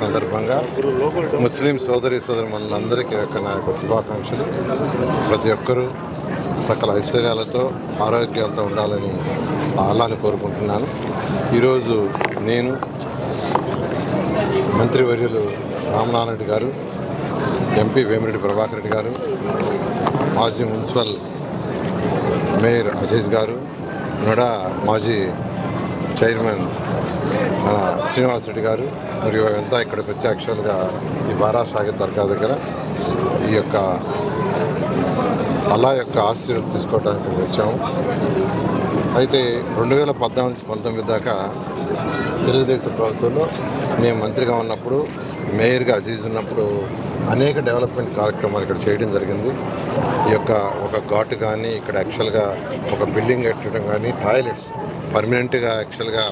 సందర్భంగా ముస్లిం సోదరి సోదరు మనందరికీ యొక్క నా యొక్క శుభాకాంక్షలు. ప్రతి ఒక్కరూ సకల ఐశ్వర్యాలతో ఆరోగ్యాలతో ఉండాలని అలాని కోరుకుంటున్నాను. ఈరోజు నేను మంత్రివర్యులు రామనారాయణ రెడ్డి గారు ఎంపీ వేమిరెడ్డి ప్రభాకర్ రెడ్డి గారు మాజీ మున్సిపల్ మేయర్ అజీజ్ గారు నడా మాజీ చైర్మన్ మన శ్రీనివాస్ రెడ్డి గారు మరియు అంతా ఇక్కడికి వచ్చి యాక్చువల్గా ఈ బారా షాహిద్ దర్గా దగ్గర ఈ యొక్క అల్లా యొక్క ఆశీర్వాదం తీసుకోవడానికి వచ్చాము. అయితే రెండు వేల పద్నాలుగు నుంచి పంతొమ్మిది దాకా తెలుగుదేశం ప్రభుత్వంలో మేము మంత్రిగా ఉన్నప్పుడు మేయర్గా అజీజ్ ఉన్నప్పుడు అనేక డెవలప్మెంట్ కార్యక్రమాలు ఇక్కడ చేయడం జరిగింది. ఈ యొక్క ఒక ఘాటు కానీ ఇక్కడ యాక్చువల్గా ఒక బిల్డింగ్ కట్టడం కానీ టాయిలెట్స్ పర్మనెంట్గా యాక్చువల్గా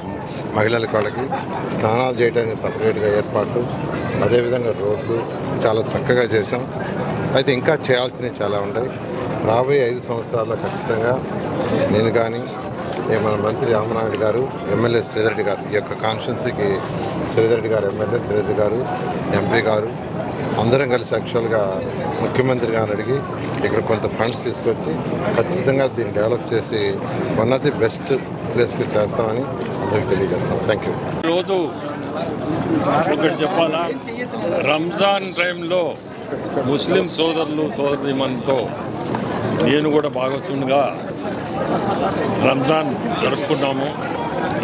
మహిళల వాళ్ళకి స్నానాలు చేయడానికి సపరేట్గా ఏర్పాట్లు అదేవిధంగా రోడ్లు చాలా చక్కగా చేసాం అయితే ఇంకా చేయాల్సినవి చాలా ఉన్నాయి. రాబోయే ఐదు సంవత్సరాల్లో ఖచ్చితంగా నేను కానీ మన మంత్రి రామనాయుడు గారు ఎమ్మెల్యే శ్రీధరెడ్డి గారు ఈ యొక్క కాన్స్టిట్యున్సీకి శ్రీధరెడ్డి గారు ఎమ్మెల్యే శ్రీధరెడ్డి గారు ఎంపీ గారు అందరం కలిసి యాక్చువల్గా ముఖ్యమంత్రి గారిని అడిగి ఇక్కడ కొంత ఫండ్స్ తీసుకొచ్చి ఖచ్చితంగా దీన్ని డెవలప్ చేసి వన్ ఆఫ్ ది బెస్ట్ ప్లేస్కి చేస్తామని అందరికి తెలియజేస్తాం. థ్యాంక్ యూ ఈరోజు ఒకటి చెప్పాలా? రంజాన్ టైంలో ముస్లిం సోదరులు సోదరిమణితో నేను కూడా భాగస్వామిగా రంజాన్ జరుపుకున్నాము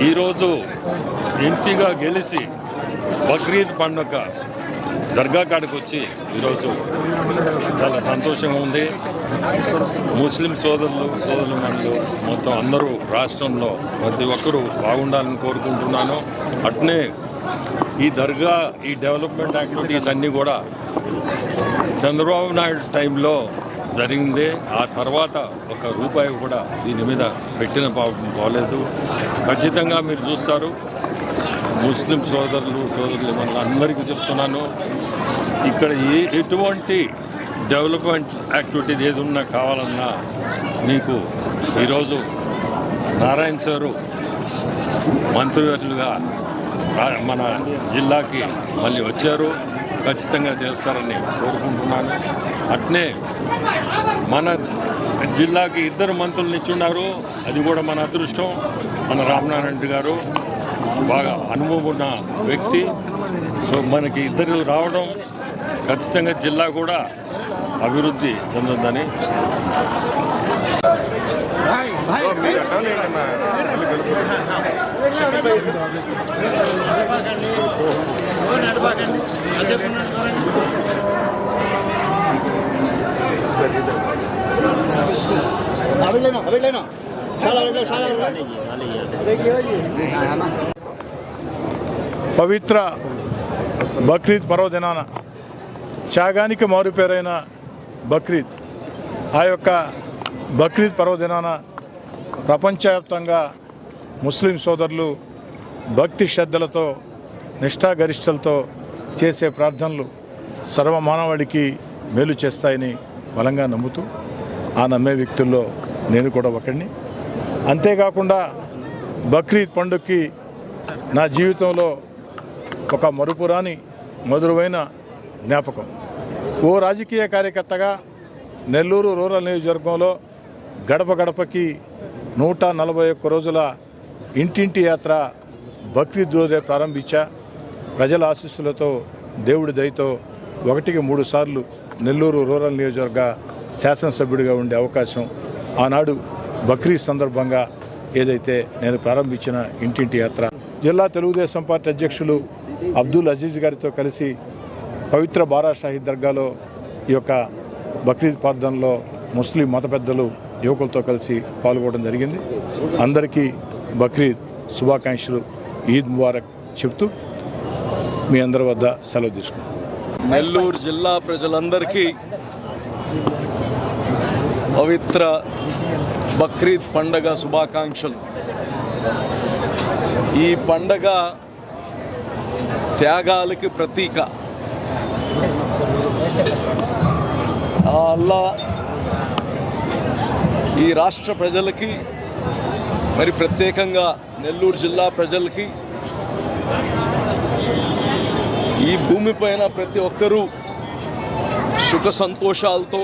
ఈరోజు ఎంపీగా గెలిచి బక్రీద్ పండుగ దర్గా కాడికి వచ్చి ఈరోజు చాలా సంతోషంగా ఉంది. ముస్లిం సోదరులు సోదరులు మొత్తం అందరూ రాష్ట్రంలో ప్రతి ఒక్కరూ బాగుండాలని కోరుకుంటున్నాను. అట్నే ఈ దర్గా ఈ డెవలప్మెంట్ యాక్టివిటీస్ అన్నీ కూడా చంద్రబాబు నాయుడు టైంలో జరిగింది. ఆ తర్వాత ఒక రూపాయి కూడా దీని మీద పెట్టిన పాపం పోలేదు. ఖచ్చితంగా మీరు చూస్తారు. ముస్లిం సోదరులు సోదరులు మన అందరికీ చెప్తున్నాను. ఇక్కడ ఏ ఎటువంటి డెవలప్మెంట్ యాక్టివిటీ ఏది ఉన్నా కావాలన్నా మీకు ఈరోజు నారాయణ సారు మంత్రివర్యులుగా మన జిల్లాకి మళ్ళీ వచ్చారు. ఖచ్చితంగా చేస్తారని కోరుకుంటున్నాను. అట్నే మన జిల్లాకి ఇద్దరు మంత్రులు ఇచ్చున్నారు. అది కూడా మన అదృష్టం. మన రామనారాయణ రెడ్డి గారు బాగా అనుభవం ఉన్న వ్యక్తి. సో మనకి ఇద్దరు రావడం ఖచ్చితంగా జిల్లా కూడా అభివృద్ధి చెందుందని అవిలేనా పవిత్ర బక్రీద్ పర్వదినాన త్యాగానికి మారుపేరైన బక్రీద్. ఆ యొక్క బక్రీద్ పర్వదినాన ప్రపంచవ్యాప్తంగా ముస్లిం సోదరులు భక్తి శ్రద్ధలతో నిష్ఠాగరిష్టలతో చేసే ప్రార్థనలు సర్వ మానవాడికి మేలు చేస్తాయని బలంగా నమ్ముతూ ఆ నమ్మే వ్యక్తుల్లో నేను కూడా ఒకడిని. అంతేకాకుండా బక్రీద్ పండుగకి నా జీవితంలో ఒక మరుపురాని మధురమైన జ్ఞాపకం. ఓ రాజకీయ కార్యకర్తగా నెల్లూరు రూరల్ నియోజకవర్గంలో గడప గడపకి నూట నలభై ఒక్క రోజుల ఇంటింటి యాత్ర బక్రీద్ రోజే ప్రారంభించా. ప్రజల ఆశీస్సులతో దేవుడి దయతో ఒకటికి మూడు సార్లు నెల్లూరు రూరల్ నియోజకవర్గ శాసనసభ్యుడిగా ఉండే అవకాశం ఆనాడు బక్రీద్ సందర్భంగా ఏదైతే నేను ప్రారంభించిన ఇంటింటి యాత్ర. జిల్లా తెలుగుదేశం పార్టీ అధ్యక్షులు అబ్దుల్ అజీజ్ గారితో కలిసి పవిత్ర బారా షాహీద్ దర్గాలో ఈ యొక్క బక్రీద్ ప్రార్థనలో ముస్లిం మత పెద్దలు యువకులతో కలిసి పాల్గొనడం జరిగింది. అందరికీ బక్రీద్ శుభాకాంక్షలు ఈద్ ముబారక్ చెప్తూ మీ అందరి వద్ద సెలవు తీసుకున్నాం నెల్లూరు జిల్లా ప్రజలందరికీ పవిత్ర బక్రీద్ పండగ శుభాకాంక్షలు. ఈ పండగ త్యాగాలకి ప్రతీక. అలా ఈ రాష్ట్ర ప్రజలకి మరి ప్రత్యేకంగా నెల్లూరు జిల్లా ప్రజలకి ఈ భూమిపైన ప్రతి ఒక్కరూ సుఖ సంతోషాలతో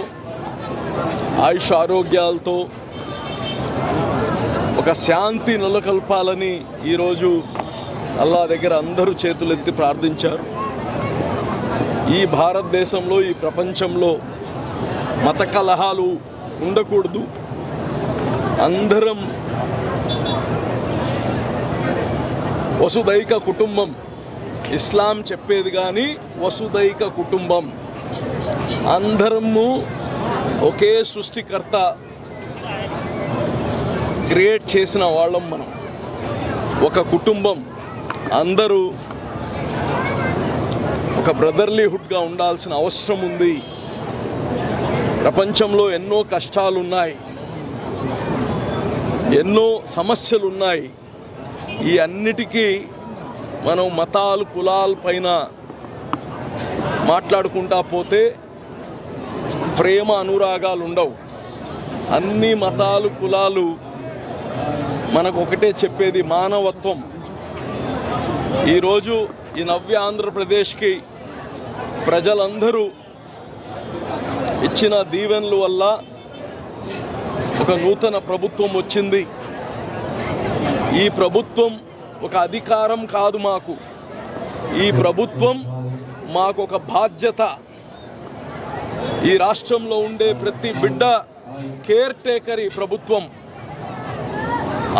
ఆయుష్ ఆరోగ్యాలతో ఒక శాంతి నెలకొల్పాలని ఈరోజు అల్లా దగ్గర అందరూ చేతులెత్తి ప్రార్థించారు. ఈ భారతదేశంలో ఈ ప్రపంచంలో మత కలహాలు ఉండకూడదు. అందరం వసుదైక కుటుంబం. ఇస్లాం చెప్పేది కానీ వసుదైక కుటుంబం. అందరము ఒకే సృష్టికర్త క్రియేట్ చేసిన వాళ్ళం మనం. ఒక కుటుంబం. అందరూ ఒక బ్రదర్లీహుడ్గా ఉండాల్సిన అవసరం ఉంది. ప్రపంచంలో ఎన్నో కష్టాలు ఉన్నాయి ఎన్నో సమస్యలు ఉన్నాయి ఈ అన్నిటికీ మనం మతాలు కులాల పైన మాట్లాడుకుంటా పోతే ప్రేమ అనురాగాలు ఉండవు. అన్ని మతాలు కులాలు మనకు ఒకటే చెప్పేది మానవత్వం. ఈరోజు ఈ నవ్య ఆంధ్రప్రదేశ్కి ప్రజలందరూ ఇచ్చిన దీవెనల వల్ల ఒక నూతన ప్రభుత్వం వచ్చింది. ఈ ప్రభుత్వం ఒక అధికారం కాదు మాకు. ఈ ప్రభుత్వం మాకు ఒక బాధ్యత. ఈ రాష్ట్రంలో ఉండే ప్రతి బిడ్డ కేర్ టేకర్ ఈ ప్రభుత్వం.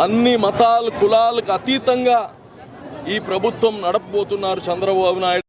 అన్ని మతాలు కులాలకు అతీతంగా ఈ ప్రభుత్వం నడపబోతున్నారు చంద్రబాబు నాయుడు.